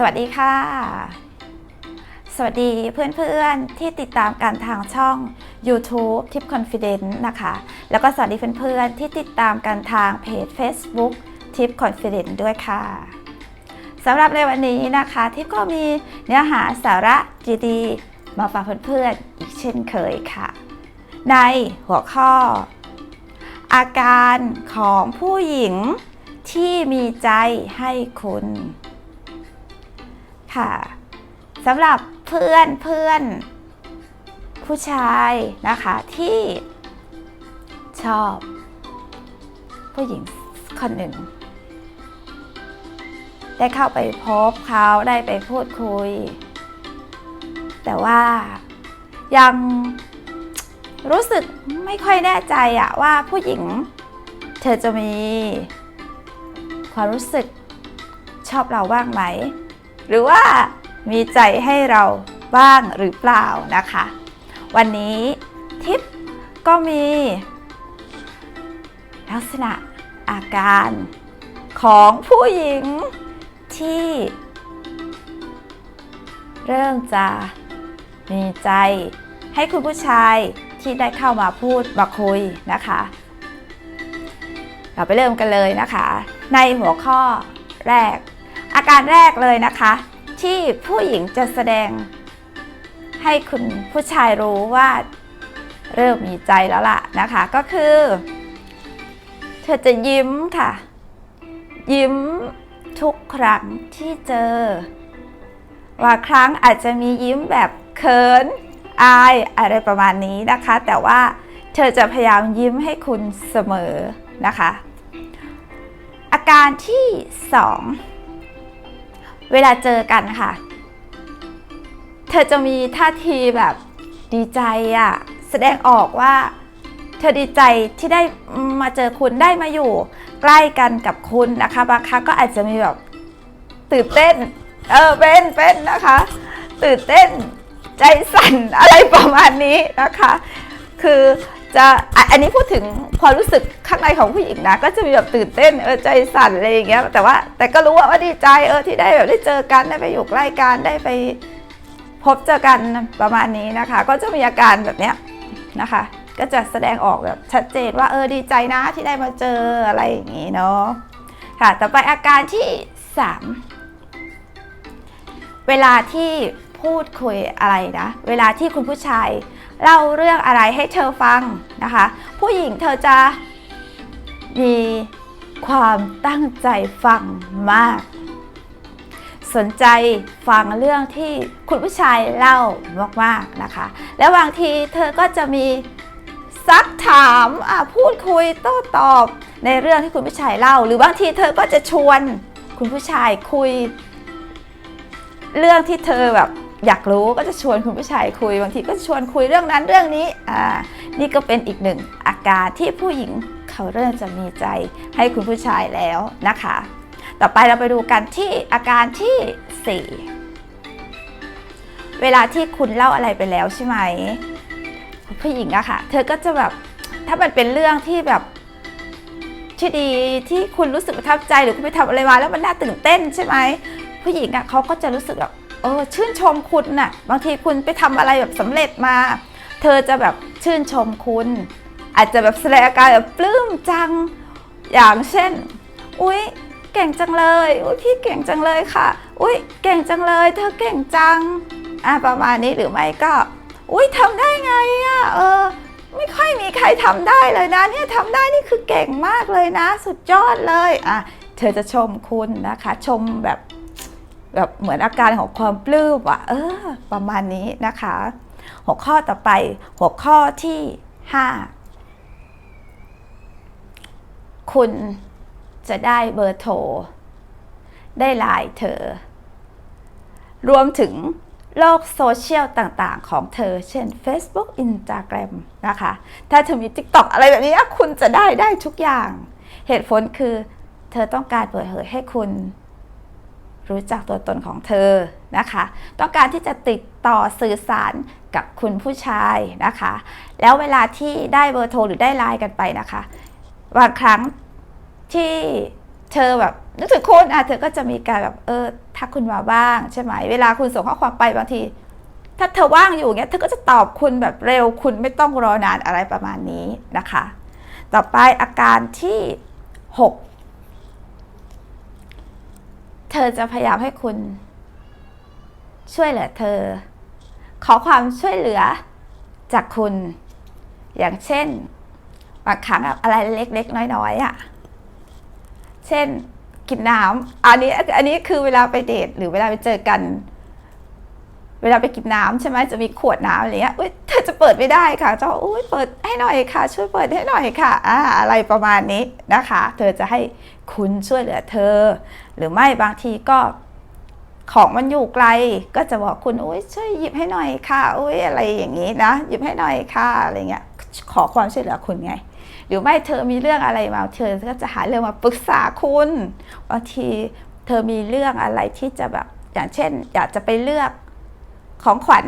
สวัสดีค่ะ สวัสดีเพื่อนๆที่ติดตามกันทางช่อง YouTube Tip Confidence นะคะ แล้วก็สวัสดีเพื่อนๆที่ติดตามกันทางเพจ Facebook Tip Confidence ด้วยค่ะสำหรับในวันนี้นะคะทิปก็มีเนื้อหาสาระดีๆมาฝากเพื่อนๆอีกเช่นเคยค่ะ ในหัวข้อ อาการของผู้หญิงที่มีใจให้คุณ ค่ะสำหรับเพื่อนเพื่อนผู้ชายนะคะที่ชอบ ผู้หญิงคนหนึ่ง ได้เข้าไปพบเขาได้ไปพูดคุย แต่ว่ายังรู้สึกไม่ค่อยแน่ใจอะว่าผู้หญิง เธอจะมี ความรู้สึกชอบเราบ้างไหม หรือว่ามีใจให้เราบ้างหรือเปล่านะคะ วันนี้ทิปก็มี ลักษณะอาการของผู้หญิงที่ เริ่มจะมีใจให้คุณผู้ชายที่ได้เข้ามาพูดมาคุยนะคะ เราไปเริ่มกันเลยนะคะ ในหัวข้อแรก อาการแรกเลยนะคะ ที่ผู้หญิงจะแสดง ให้คุณผู้ชายรู้ว่า เริ่มมีใจแล้วล่ะนะคะ ก็คือ เธอจะยิ้มค่ะ ยิ้มทุกครั้งที่เจอ ว่าครั้งอาจจะมียิ้มแบบเขินอายอะไรประมาณนี้นะคะ แต่ว่าเธอจะพยายามยิ้มให้คุณเสมอนะคะ อาการที่สอง เวลาเจอกันค่ะ เธอจะมีท่าทีแบบดีใจอะแสดงออกว่า เธอดีใจที่ได้มาเจอคุณได้มาอยู่ ใกล้กันกับคุณนะคะบางครั้งก็อาจจะมีแบบตื่นเต้น เออเป็นเป็นนะคะ ตื่นเต้นใจสั่นอะไรประมาณนี้นะคะ คือ จะอันนี้พูดถึงความรู้สึกข้างในของผู้หญิงนะ ก็จะมีแบบตื่นเต้นเออใจสั่นอะไรอย่างเงี้ยแต่ว่าแต่ก็รู้ว่าว่าดีใจเออที่ได้แบบได้เจอกันได้ไปอยู่ใกล้กันได้ไปพบเจอกันประมาณนี้นะคะ ก็จะมีอาการแบบเนี้ยนะคะ ก็จะแสดงออกแบบชัดเจนว่าเออดีใจนะที่ได้มาเจออะไรอย่างงี้เนาะค่ะต่อไปอาการที่สามเวลาที่พูดคุยอะไรนะ เวลาที่คุณผู้ชาย เล่าเรื่องอะไรให้เธอฟังนะคะ ผู้หญิงเธอจะมีความตั้งใจฟังมาก สนใจฟังเรื่องที่คุณผู้ชายเล่ามากๆนะคะ แล้วบางทีเธอก็จะมีซักถามพูดคุยโต้ตอบในเรื่องที่คุณผู้ชายเล่า หรือบางทีเธอก็จะชวนคุณผู้ชายคุย เรื่องที่เธอแบบ อยากรู้ก็จะชวนคุณผู้ชายคุย บางทีก็ชวนคุยเรื่องนั้นเรื่องนี้อ่านี่ก็เป็นอีกหนึ่งอาการที่ผู้หญิงเขาเริ่มจะมีใจให้คุณผู้ชายแล้วนะคะ ต่อไปเราไปดูกันที่อาการที่ 4 เวลาที่คุณเล่าอะไรไปแล้วใช่ไหมผู้หญิงอะค่ะ เธอก็จะแบบถ้ามันเป็นเรื่องที่แบบที่ดีที่คุณรู้สึกประทับใจหรือคุณไปทำอะไรมาแล้วมันน่าตื่นเต้นใช่ไหมผู้หญิงอะเขาก็จะรู้สึกแบบ เออชื่นชมคุณน่ะบางทีคุณไปทำอะไรแบบสำเร็จมา เธอจะแบบชื่นชมคุณ อาจจะแบบแสดงอาการแบบปลื้มจังอย่างเช่น อุ๊ยเก่งจังเลยอุ๊ยพี่เก่งจังเลยค่ะ อุ๊ยเก่งจังเลย เธอเก่งจังอะประมาณนี้หรือไม่ก็ อุ๊ยทำได้ไงอะเออไม่ค่อยมีใครทำได้เลยนะเนี่ยทำได้นี่คือเก่งมากเลยนะ สุดยอดเลยอะเธอจะชมคุณนะคะ ชมแบบ แบบเหมือนอาการของความปลื้มอะเออ ประมาณนี้นะคะ หัวข้อต่อไปหัวข้อที่ห้าคุณจะได้เบอร์โทร ได้ไลน์เธอ รวมถึงโลกโซเชียลต่างๆ ของเธอ เช่น Facebook Instagram นะคะ ถ้าเธอมี TikTok อะไรแบบนี้ คุณจะได้ได้ทุกอย่าง เหตุผลคือ เธอต้องการเปิดเผยให้คุณ รู้จักตัวตนของเธอนะคะ ต้องการที่จะติดต่อสื่อสารกับคุณผู้ชายนะคะ แล้วเวลาที่ได้เบอร์โทรหรือได้ไลน์กันไปนะคะบางครั้งที่เธอแบบนึกถึงคุณอะเธอก็จะมีการแบบเออทักคุณมาบ้างใช่ไหมเวลาคุณส่งข้อความไปบางที ถ้าเธอว่างอยู่เงี้ยเธอก็จะตอบคุณแบบเร็วคุณไม่ต้องรอนานอะไรประมาณนี้นะคะ ต่อไปอาการที่ 6 เธอจะพยายามให้คุณ ช่วยเหลือเธอ ขอความช่วยเหลือจากคุณ อย่างเช่นบางครั้งอะไรเล็กๆน้อยๆอะ เช่นกินน้ำอันนี้อันนี้คือเวลาไปเดทหรือเวลาไปเจอกัน เวลาไปกินน้ำใช่ไหมจะมีขวดน้ำอะไรเงี้ยอุ้ยเธอจะเปิดไม่ได้ค่ะจะบอกอุ้ยเปิดให้หน่อยค่ะ ช่วยเปิดให้หน่อยค่ะอ่าอะไรประมาณนี้นะคะ เธอจะให้คุณช่วยเหลือเธอ หรือไม่บางทีก็ของมันอยู่ไกลก็จะบอกคุณอุ้ยช่วยหยิบให้หน่อยค่ะอุ้ยอะไรอย่างนี้นะหยิบให้หน่อยค่ะอะไรเงี้ยขอความช่วยเหลือคุณไง หรือไม่เธอมีเรื่องอะไรมาเธอก็จะหาเรื่องมาปรึกษาคุณบางทีเธอมีเรื่องอะไรที่จะแบบอย่างเช่น อยากจะไปเลือก ของขวัญ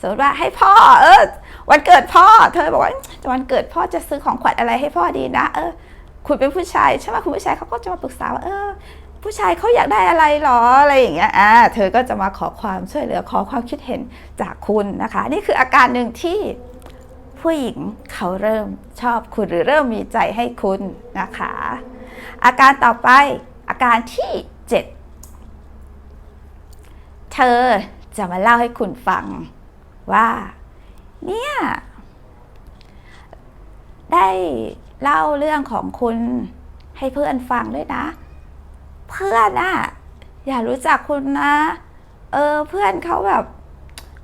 สมมติว่าให้พ่อ เออ วันเกิดพ่อ เธอบอกว่าวันเกิดพ่อจะซื้อของขวัญอะไรให้พ่อดีนะ เออ คุณเป็นผู้ชายใช่ไหมคุณผู้ชายเขาก็จะมาปรึกษาว่าเออ ผู้ชายเขาอยากได้อะไรหรออะไรอย่างเงี้ยอ่าเธอก็จะมาขอความช่วยเหลือขอความคิดเห็นจากคุณนะคะ นี่คืออาการหนึ่งที่ผู้หญิงเขาเริ่มชอบคุณหรือเริ่มมีใจให้คุณนะคะ อาการต่อไปอาการที่ 7 เธอ จะมาเล่าให้คุณฟังว่า เนี่ย ได้เล่าเรื่องของคุณให้เพื่อนฟังด้วยนะ เพื่อนอะอย่ารู้จักคุณนะ เออเพื่อนเขาแบบ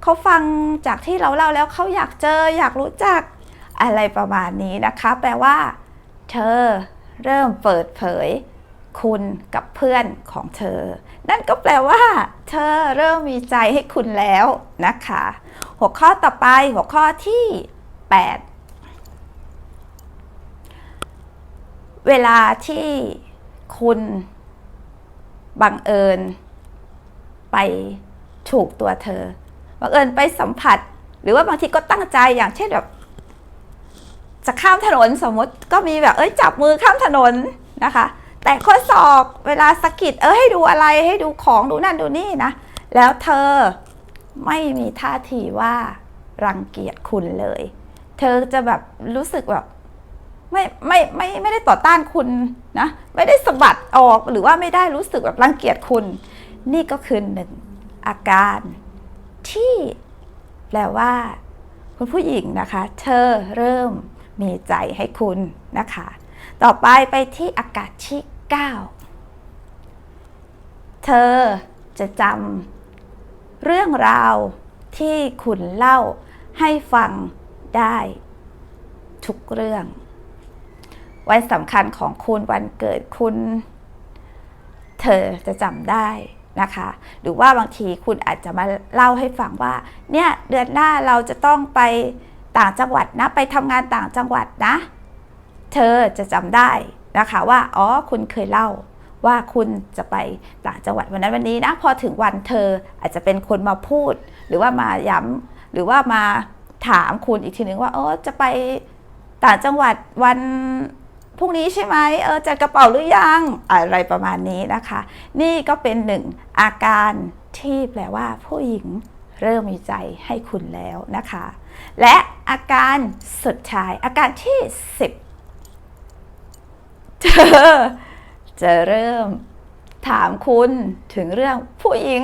เขาฟังจากที่เราเล่าแล้วเขาอยากเจออยากรู้จักอะไรประมาณนี้นะคะ แปลว่า เธอเริ่มเปิดเผย คุณกับเพื่อนของเธอ นั่นก็แปลว่า เธอเริ่มมีใจให้คุณแล้วนะคะ หัวข้อต่อไปหัวข้อที่ 8 เวลาที่คุณบังเอิญ ไปถูกตัวเธอ บังเอิญไปสัมผัส หรือว่าบางทีก็ตั้งใจอย่างเช่นแบบจะข้ามถนนสมมติก็มีแบบเอ้ยจับมือข้ามถนนนะคะ แต่ข้อสอบเวลาสกิดเออให้ดูอะไรให้ดูของดูนั่นดูนี่นะ แล้วเธอไม่มีท่าทีว่ารังเกียจคุณเลย เธอจะแบบรู้สึกแบบไม่ไม่ไม่ไม่ได้ต่อต้านคุณนะ ไม่ได้สะบัดออกหรือว่าไม่ได้รู้สึกแบบรังเกียจคุณ นี่ก็คือหนึ่งอาการที่แปลว่า คุณผู้หญิงนะคะ เธอเริ่มมีใจให้คุณนะคะ ต่อไปไปที่อากาศที่ 9 เธอจะจำเรื่องราวที่คุณเล่าให้ฟังได้ทุกเรื่อง วันสำคัญของคุณวันเกิดคุณ เธอจะจำได้นะคะ หรือว่าบางทีคุณอาจจะมาเล่าให้ฟังว่า เนี่ยเดือนหน้าเราจะต้องไปต่างจังหวัดนะ ไปทำงานต่างจังหวัดนะ เธอจะจำได้ นะคะว่าอ๋อคุณเคยเล่าว่าคุณจะไปต่างจังหวัดวันนั้นวันนี้นะพอถึงวันเธออาจจะเป็นคนมาพูด หรือว่ามาย้ำหรือว่ามาถามคุณอีกทีหนึ่งว่าเออจะไปต่างจังหวัดวันพรุ่งนี้ใช่ไหมเออจัดกระเป๋าหรือยังอะไรประมาณนี้นะคะ นี่ก็เป็นหนึ่งอาการที่แปลว่าผู้หญิงเริ่มมีใจให้คุณแล้วนะคะ และอาการสุดท้ายอาการที่ 10 เธอจะเริ่มถามคุณถึงเรื่องผู้หญิง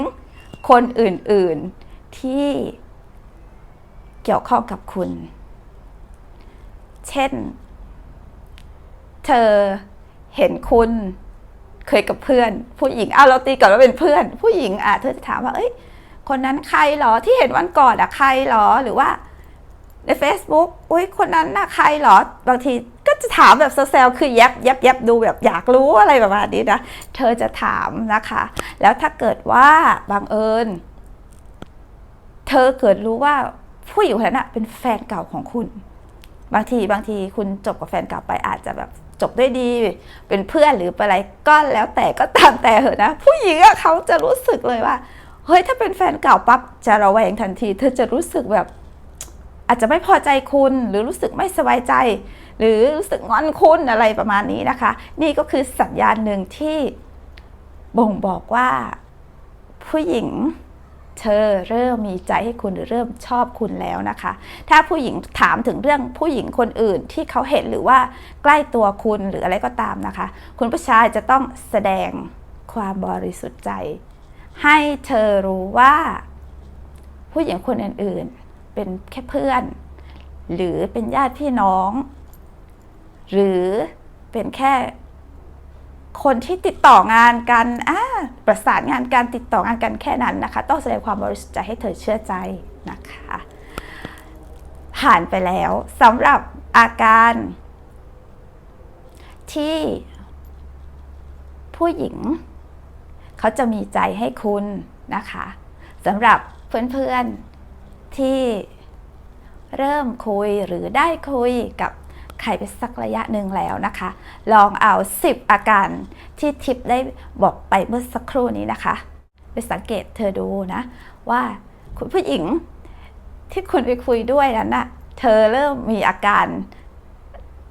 คนอื่นๆที่เกี่ยวข้องกับคุณ เช่น เธอเห็นคุณเคยกับเพื่อน ผู้หญิงเอาเราตีก่อนว่าเป็นเพื่อน ผู้หญิงอะเธอจะถามว่า เอ้ย คนนั้นใครหรอที่เห็นวันก่อนอะใครหรอหรือว่าใน Facebook อุ้ยคนนั้นน่ะใครหรอบางที จะถามแบบแซวๆคือแยบแยบแยบดูแบบอยากรู้อะไรแบบนี้นะ เธอจะถามนะคะ แล้วถ้าเกิดว่าบังเอิญ เธอเกิดรู้ว่าผู้หญิงคนนั้นเป็นแฟนเก่าของคุณ บางทีบางทีคุณจบกับแฟนเก่าไปอาจจะแบบจบด้วยดี เป็นเพื่อนหรือเป็นอะไรก็แล้วแต่ก็ตามแต่เหอะนะ ผู้หญิงเขาจะรู้สึกเลยว่าเฮ้ยถ้าเป็นแฟนเก่าปั๊บจะระแวงทันที เธอจะรู้สึกแบบ อาจจะไม่พอใจคุณหรือรู้สึกไม่สบายใจ หรือรู้สึกงอนคุณอะไรประมาณนี้นะคะ นี่ก็คือสัญญาณหนึ่งที่บ่งบอกว่าผู้หญิงเธอเริ่มมีใจให้คุณหรือเริ่มชอบคุณแล้วนะคะ ถ้าผู้หญิงถามถึงเรื่องผู้หญิงคนอื่นที่เขาเห็นหรือว่าใกล้ตัวคุณหรืออะไรก็ตามนะคะ คุณผู้ชายจะต้องแสดงความบริสุทธิ์ใจ ให้เธอรู้ว่า ผู้หญิงคนอื่นๆ เป็นแค่เพื่อน หรือเป็นญาติพี่น้อง หรือเป็นแค่คนที่ติดต่องานกันอ่าประสานงานการติดต่องานกันแค่นั้นนะคะ ต้องแสดงความบริสุทธิ์ใจให้เธอเชื่อใจนะคะ ผ่านไปแล้วสำหรับอาการ ที่ผู้หญิง เขาจะมีใจให้คุณนะคะสำหรับเพื่อนๆที่เริ่มคุยหรือได้คุยกับ ใครไปสักระยะหนึ่งแล้วนะคะ ลองเอา 10 อาการที่ทิปได้บอกไปเมื่อสักครู่นี้นะคะ ไปสังเกตเธอดูนะ ว่าคุณผู้หญิงที่คุณไปคุยด้วยนั้นน่ะเธอเริ่มมีอาการ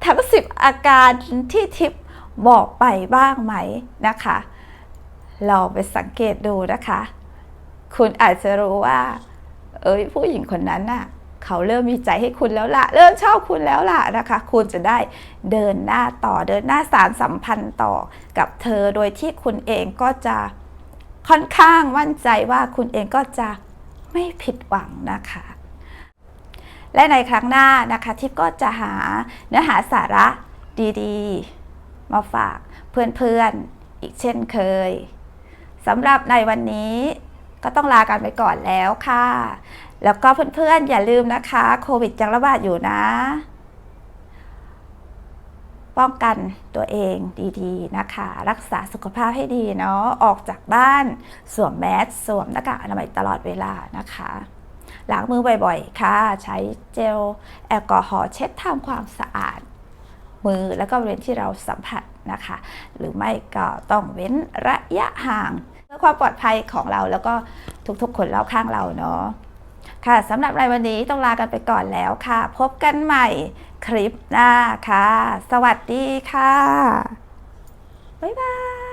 ทั้ง 10 อาการที่ทิปบอกไปบ้างไหมนะคะ ลองไปสังเกตดูนะคะ คุณอาจจะรู้ว่า เอ้ยผู้หญิงคนนั้นน่ะ เขาเริ่มมีใจให้คุณแล้วล่ะ เริ่มชอบคุณแล้วล่ะนะคะ คุณจะได้เดินหน้าต่อเดินหน้าสารสัมพันธ์ต่อกับเธอโดยที่คุณเองก็จะค่อนข้างมั่นใจว่าคุณเองก็จะไม่ผิดหวังนะคะ และในครั้งหน้านะคะทิพก็จะหาเนื้อหาสาระดีๆ มาฝากเพื่อนๆอีกเช่นเคยสำหรับในวันนี้ ก็ต้องลากันไปก่อนแล้วค่ะ แล้วก็เพื่อนๆ อย่าลืมนะคะ โควิดยังระบาดอยู่นะ ป้องกันตัวเองดีๆนะคะ รักษาสุขภาพให้ดีเนาะ ออกจากบ้านสวมแมสสวมหน้ากากอนามัยตลอดเวลานะคะล้างมือบ่อยๆ ค่ะ ใช้เจลแอลกอฮอล์เช็ดทำความสะอาด มือแล้วก็บริเวณที่เราสัมผัส นะคะ หรือไม่ก็ต้องเว้นระยะห่างเพื่อความปลอดภัยของเราแล้วก็ทุกๆคนรอบข้างเราเนาะค่ะสำหรับรายวันนี้ต้องลากันไปก่อนแล้วค่ะ พบกันใหม่คลิปหน้าค่ะ สวัสดีค่ะ บ๊ายบาย